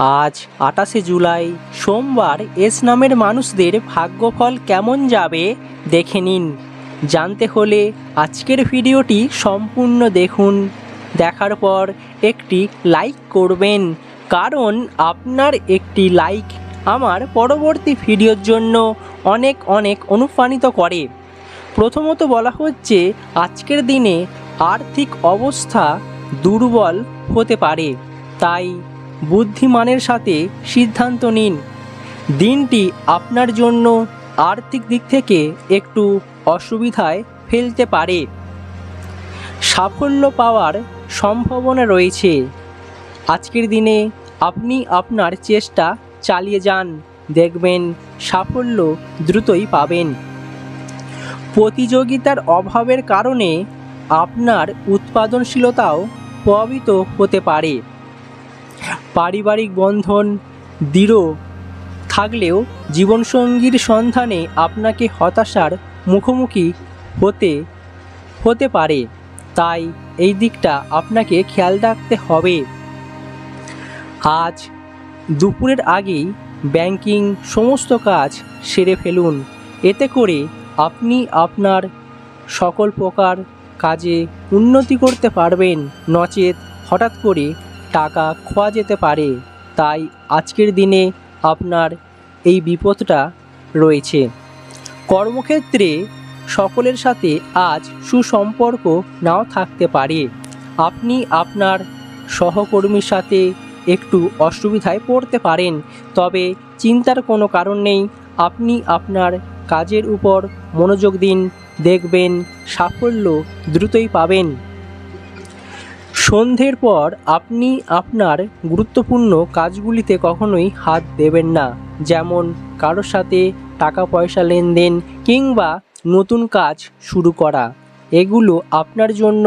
আজ আটাশে জুলাই, সোমবার এস নামের মানুষদের ভাগ্যফল কেমন যাবে দেখে নিন। জানতে হলে আজকের ভিডিওটি সম্পূর্ণ দেখুন। দেখার পর একটি লাইক করবেন, কারণ আপনার একটি লাইক আমার পরবর্তী ভিডিওর জন্য অনেক অনেক অনুপ্রাণিত করে। প্রথমত বলা হচ্ছে, আজকের দিনে আর্থিক অবস্থা দুর্বল হতে পারে। তাই বুদ্ধিমানের সাথে সিদ্ধান্ত নিন। দিনটি আপনার জন্য আর্থিক দিক থেকে একটু অসুবিধায় ফেলতে পারে। সাফল্য পাওয়ার সম্ভাবনা রয়েছে। আজকের দিনে আপনি আপনার চেষ্টা চালিয়ে যান। দেখবেন সাফল্য দ্রুতই পাবেন। প্রতিযোগিতার অভাবের কারণে আপনার উৎপাদনশীলতাও প্রভাবিত হতে পারে। পারিবারিক বন্ধন দৃঢ় থাকলেও জীবনসঙ্গীর সন্ধানে আপনাকে হতাশার মুখোমুখি হতে হতে পারে। তাই এই দিকটা আপনাকে খেয়াল রাখতে হবে। আজ দুপুরের আগেই ব্যাংকিং সমস্ত কাজ সেরে ফেলুন। এতে করে আপনি আপনার সকল প্রকার কাজে উন্নতি করতে পারবেন। নচেত হঠাৎ করে টাকা খোয়া যেতে পারে, তাই আজকের দিনে আপনার এই বিপদটা রয়েছে। কর্মক্ষেত্রে সকলের সাথে আজ সুসম্পর্ক নাও থাকতে পারে। আপনি আপনার সহকর্মীর সাথে একটু অসুবিধায় পড়তে পারেন, তবে চিন্তার কোনো কারণ নেই। আপনি আপনার কাজের উপর মনোযোগ দিন, দেখবেন সাফল্য দ্রুতই পাবেন। সন্ধ্যের পর আপনি আপনার গুরুত্বপূর্ণ কাজগুলিতে কখনোই হাত দেবেন না, যেমন কারোর সাথে টাকা পয়সা লেনদেন কিংবা নতুন কাজ শুরু করা। এগুলো আপনার জন্য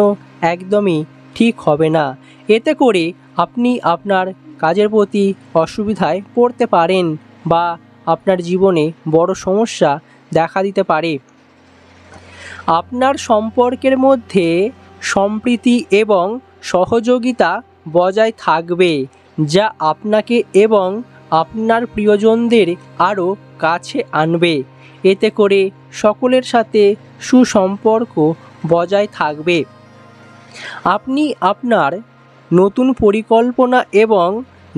একদমই ঠিক হবে না। এতে করে আপনি আপনার কাজের প্রতি অসুবিধায় পড়তে পারেন বা আপনার জীবনে বড় সমস্যা দেখা দিতে পারে। আপনার সম্পর্কের মধ্যে সম্প্রীতি এবং সহযোগিতা বজায় থাকবে, যা আপনাকে এবং আপনার প্রিয়জনদের আরও কাছে আনবে। এতে করে সকলের সাথে সুসম্পর্ক বজায় থাকবে। আপনি আপনার নতুন পরিকল্পনা এবং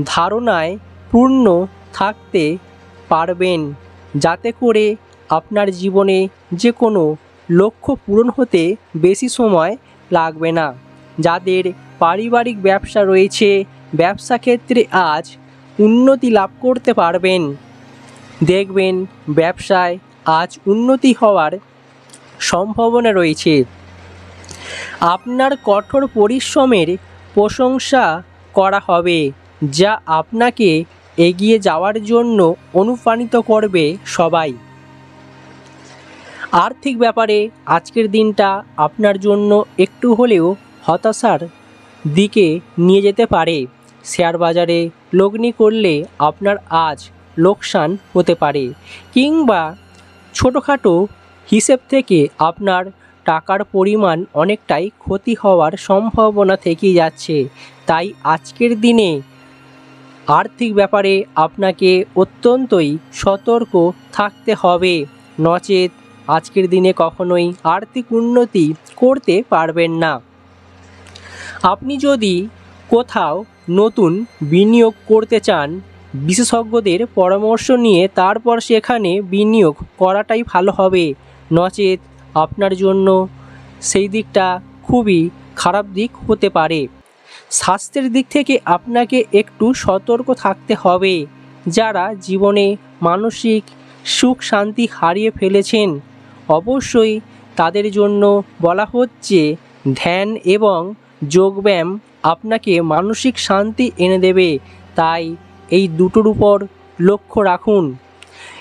ধারণায় পূর্ণ থাকতে পারবেন, যাতে করে আপনার জীবনে যে কোনো লক্ষ্য পূরণ হতে বেশি সময় লাগবে না। যাদের পারিবারিক ব্যবসা রয়েছে, ব্যবসা ক্ষেত্রে আজ উন্নতি লাভ করতে পারবেন। দেখবেন ব্যবসায় আজ উন্নতি হওয়ার সম্ভাবনা রয়েছে। আপনার কঠোর পরিশ্রমের প্রশংসা করা হবে, যা আপনাকে এগিয়ে যাওয়ার জন্য অনুপ্রাণিত করবে সবাই। আর্থিক ব্যাপারে আজকের দিনটা আপনার জন্য একটু হলেও হতাশার দিকে নিয়ে যেতে পারে। শেয়ার বাজারে লগ্নি করলে আপনার আজ লোকসান হতে পারে কিংবা ছোটোখাটো হিসেব থেকে আপনার টাকার পরিমাণ অনেকটাই ক্ষতি হওয়ার সম্ভাবনা থেকে যাচ্ছে। তাই আজকের দিনে আর্থিক ব্যাপারে আপনাকে অত্যন্তই সতর্ক থাকতে হবে। নচেত আজকের দিনে কখনোই আর্থিক উন্নতি করতে পারবেন না। আপনি যদি কোথাও নতুন বিনিয়োগ করতে চান, বিশেষজ্ঞদের পরামর্শ নিয়ে তারপর সেখানে বিনিয়োগ করাটাই ভালো হবে। নচেত আপনার জন্য সেই দিকটা খুবই খারাপ দিক হতে পারে। স্বাস্থ্যের দিক থেকে আপনাকে একটু সতর্ক থাকতে হবে। যারা জীবনে মানসিক সুখ শান্তি হারিয়ে ফেলেছেন, অবশ্যই তাদের জন্য বলা হচ্ছে ধ্যান এবং যোগব্যায়াম আপনাকে মানসিক শান্তি এনে দেবে। তাই এই দুটোর উপর লক্ষ্য রাখুন।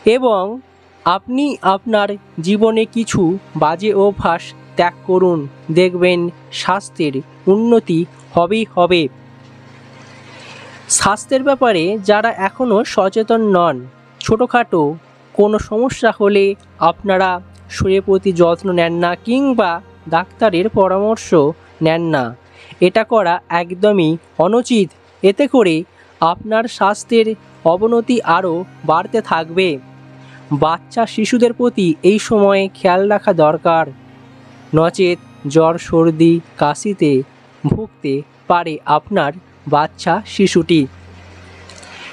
এবং আপনি আপনার জীবনে কিছু বাজে অভ্যাস ত্যাগ করুন। দেখবেন স্বাস্থ্যের উন্নতি হবেই হবে। স্বাস্থ্যের ব্যাপারে যারা এখনও সচেতন নন, ছোটোখাটো কোনো সমস্যা হলে আপনারা শরীরের প্রতি যত্ন নেন না কিংবা ডাক্তারের পরামর্শ নেন না। এটা করা একদমই অনুচিত। এতে করে আপনার স্বাস্থ্যের অবনতি আরও বাড়তে থাকবে। বাচ্চা শিশুদের প্রতি এই সময়ে খেয়াল রাখা দরকার। নচেত জ্বর, সর্দি, কাশিতে ভুগতে পারে আপনার বাচ্চা শিশুটি।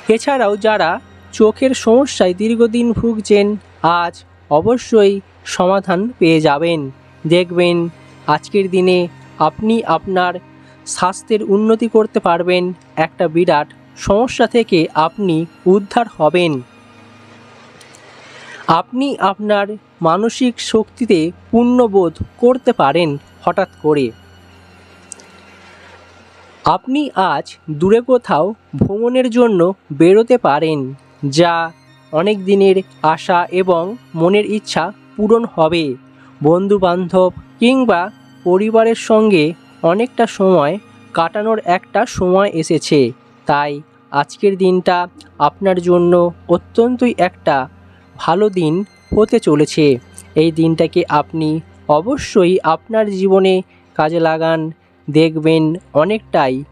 এছাড়াও যারা চোখের সমস্যায় দীর্ঘদিন ভুগছেন, আজ অবশ্যই সমাধান পেয়ে যাবেন। দেখবেন আজকের দিনে আপনি আপনার স্বাস্থ্যের উন্নতি করতে পারবেন। একটা বিরাট সমস্যা থেকে আপনি উদ্ধার হবেন। আপনি আপনার মানসিক শক্তিতে পূর্ণবোধ করতে পারেন হঠাৎ করে। আপনি আজ দূরে কোথাও ভ্রমণের জন্য বেরোতে পারেন, যা অনেক দিনের আশা এবং মনের ইচ্ছা পূরণ হবে। বন্ধু বান্ধব কিংবা পরিবারের সঙ্গে অনেকটা সময় কাটানোর একটা সময় এসেছে। তাই আজকের দিনটা আপনার জন্য অত্যন্তই একটা ভালো দিন হতে চলেছে। এই দিনটাকে আপনি অবশ্যই আপনার জীবনে কাজে লাগান, দেখবেন অনেকটাই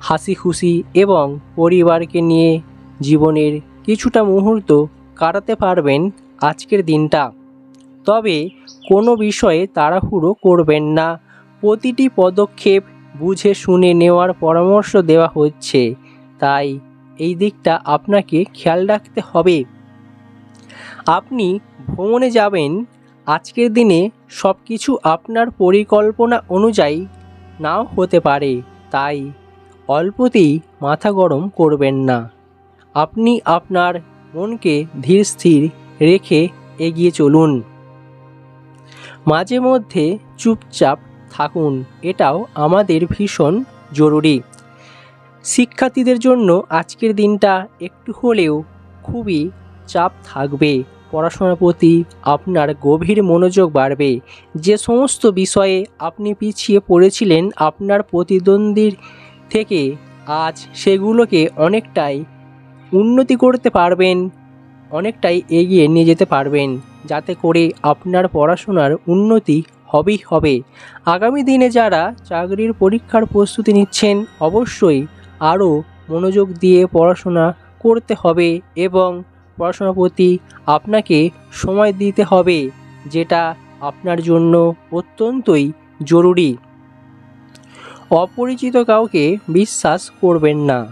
হাসি খুশি এবং পরিবারকে নিয়ে জীবনের কিছুটা মুহূর্ত কাটাতে পারবেন আজকের দিনটা। তবে কোনো বিষয়ে তাড়াহুড়ো করবেন না। প্রতিটি পদক্ষেপ বুঝে শুনে নেওয়ার পরামর্শ দেওয়া হচ্ছে। তাই এই দিকটা আপনাকে খেয়াল রাখতে হবে। আপনি ভ্রমণে যাবেন, আজকের দিনে সব কিছু আপনার পরিকল্পনা অনুযায়ী নাও হতে পারে। তাই অল্পতেই মাথা গরম করবেন না। আপনি আপনার মনকে ধীর স্থির রেখে এগিয়ে চলুন। মাঝে মধ্যে চুপচাপ থাকুন, এটাও আমাদের ভীষণ জরুরি। শিক্ষার্থীদের জন্য আজকের দিনটা একটু হলেও খুবই চাপ থাকবে। পড়াশোনার প্রতি আপনার গভীর মনোযোগ বাড়বে। যে সমস্ত বিষয়ে আপনি পিছিয়ে পড়েছিলেন, আপনার প্রতিদ্বন্দ্বীর থেকে আজ সেগুলোকে অনেকটাই উন্নতি করতে পারবেন। অনেকটাই এগিয়ে নিয়ে যেতে পারবেন, যাতে করে আপনার পড়াশোনার উন্নতি হবেই হবে। আগামী দিনে যারা চাকরির পরীক্ষার প্রস্তুতি নিচ্ছেন, অবশ্যই আরও মনোযোগ দিয়ে পড়াশোনা করতে হবে এবং পড়াশোনার প্রতি আপনাকে সময় দিতে হবে, যেটা আপনার জন্য অত্যন্তই জরুরি। অপরিচিত কাউকে বিশ্বাস করবেন না।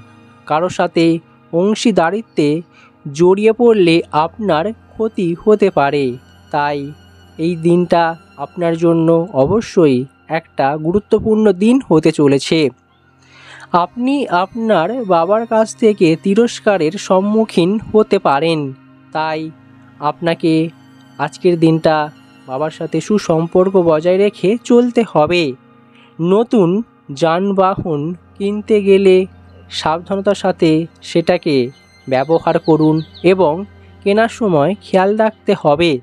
কারও সাথে অংশীদারিত্বে জড়িয়ে পড়লে আপনার ক্ষতি হতে পারে। তাই এই দিনটা আপনার জন্য অবশ্যই একটা গুরুত্বপূর্ণ দিন হতে চলেছে। আপনি আপনার বাবার কাছ থেকে তিরস্কারের সম্মুখীন হতে পারেন। তাই আপনাকে আজকের দিনটা বাবার সাথে সুসম্পর্ক বজায় রেখে চলতে হবে। নতুন যানবাহন কিনতে গেলে সাবধানতার সাথে সেটাকে ব্যবহার করুন এবং কেনার সময় খেয়াল রাখতে হবে।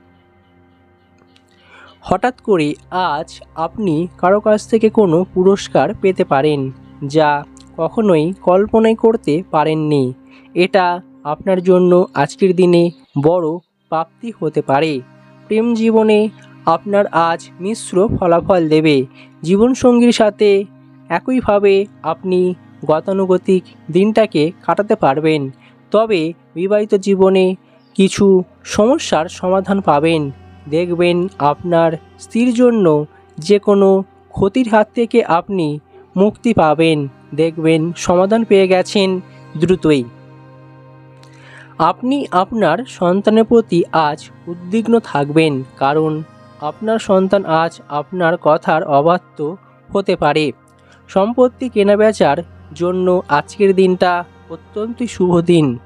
হঠাৎ করে আজ আপনি কারও কাছ থেকে কোনো পুরস্কার পেতে পারেন, যা কখনোই কল্পনাই করতে পারেননি। এটা আপনার জন্য আজকের দিনে বড় প্রাপ্তি হতে পারে। প্রেম জীবনে আপনার আজ মিশ্র ফলাফল দেবে। জীবনসঙ্গীর সাথে একইভাবে আপনি গতানুগতিক দিনটাকে কাটাতে পারবেন। তবে বিবাহিত জীবনে কিছু সমস্যার সমাধান পাবেন। দেখবেন আপনার স্ত্রীর জন্য যে কোনো ক্ষতির হাত থেকে আপনি মুক্তি পাবেন। দেখবেন সমাধান পেয়ে গেছেন দ্রুতই। আপনি আপনার সন্তানের প্রতি আজ উদ্বিগ্ন থাকবেন কারণ আপনার সন্তান আজ আপনার কথার অবাধ্য হতে পারে। সম্পত্তি কেনাবেচার জন্য আজকের দিনটা অত্যন্তই শুভ দিন।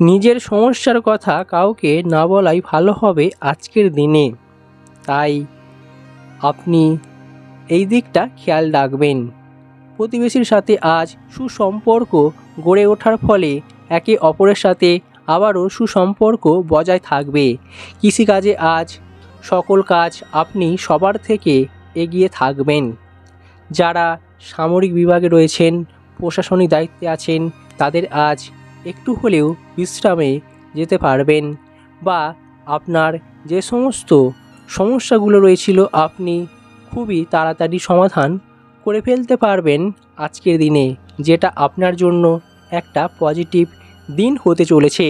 নিজের সমস্যার কথা কাউকে না বলাই ভালো হবে আজকের দিনে। তাই আপনি এই দিকটা খেয়াল রাখবেন। প্রতিবেশীর সাথে আজ সুসম্পর্ক গড়ে ওঠার ফলে একে অপরের সাথে আবারও সুসম্পর্ক বজায় থাকবে। কৃষিকাজে আজ সকল কাজ আপনি সবার থেকে এগিয়ে থাকবেন। যারা সামরিক বিভাগে রয়েছেন প্রশাসনিক দায়িত্বে আছেন, তাদের আজ একটু হলেও বিশ্রামে যেতে পারবেন। বা আপনার যে সমস্ত সমস্যাগুলো রয়েছিল, আপনি খুবই তাড়াতাড়ি সমাধান করে ফেলতে পারবেন আজকের দিনে, যেটা আপনার জন্য একটা পজিটিভ দিন হতে চলেছে।